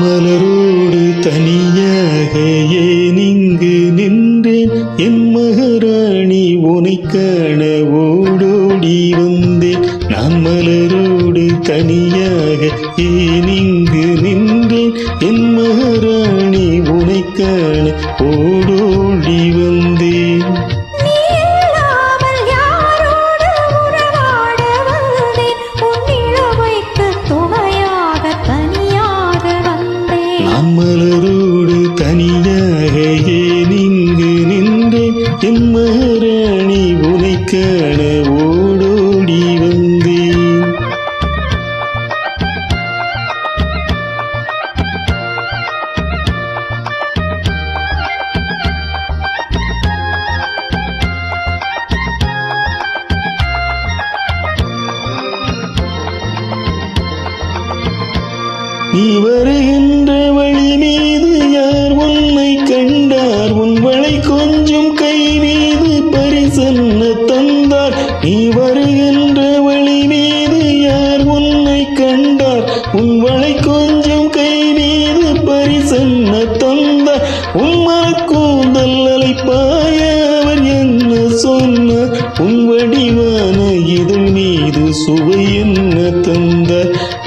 மலரோடு தனியாக ஏன் இங்கு நின்றேன்? என் மகாராணி உனைக்கான ஓடோடி வந்தேன். நான் மலரோடு தனியாக ஏன் இங்கு நின்றேன்? என் மகாராணி உனைக்கான ஓடோடி வந்தேன். நம்மளரோடு தனியாக நின்று நின்றேன் என் உனைக்கான ஓடோடி வந்தேன். நீ வருகின்ற என்ன தந்தார் உன் கூந்தல் அலைப்பாய அவர் என்ன சொன்ன? உன் வடிவான இதழ் மீது சுவை என்ன தந்த?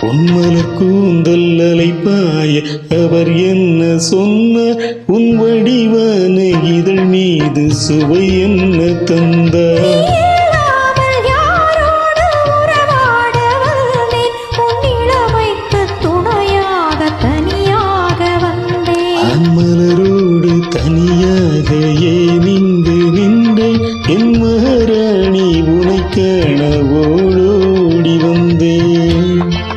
உன்மல கூந்தல் அலைப்பாய அவர் என்ன சொன்ன? உன் வடிவான இதழ் மீது சுவை என்ன தந்தார் நின்று நின்று என் மகாராணி உனை காண ஓடோடி வந்தேன்.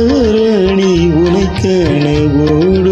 தரணி உனை கனவோடு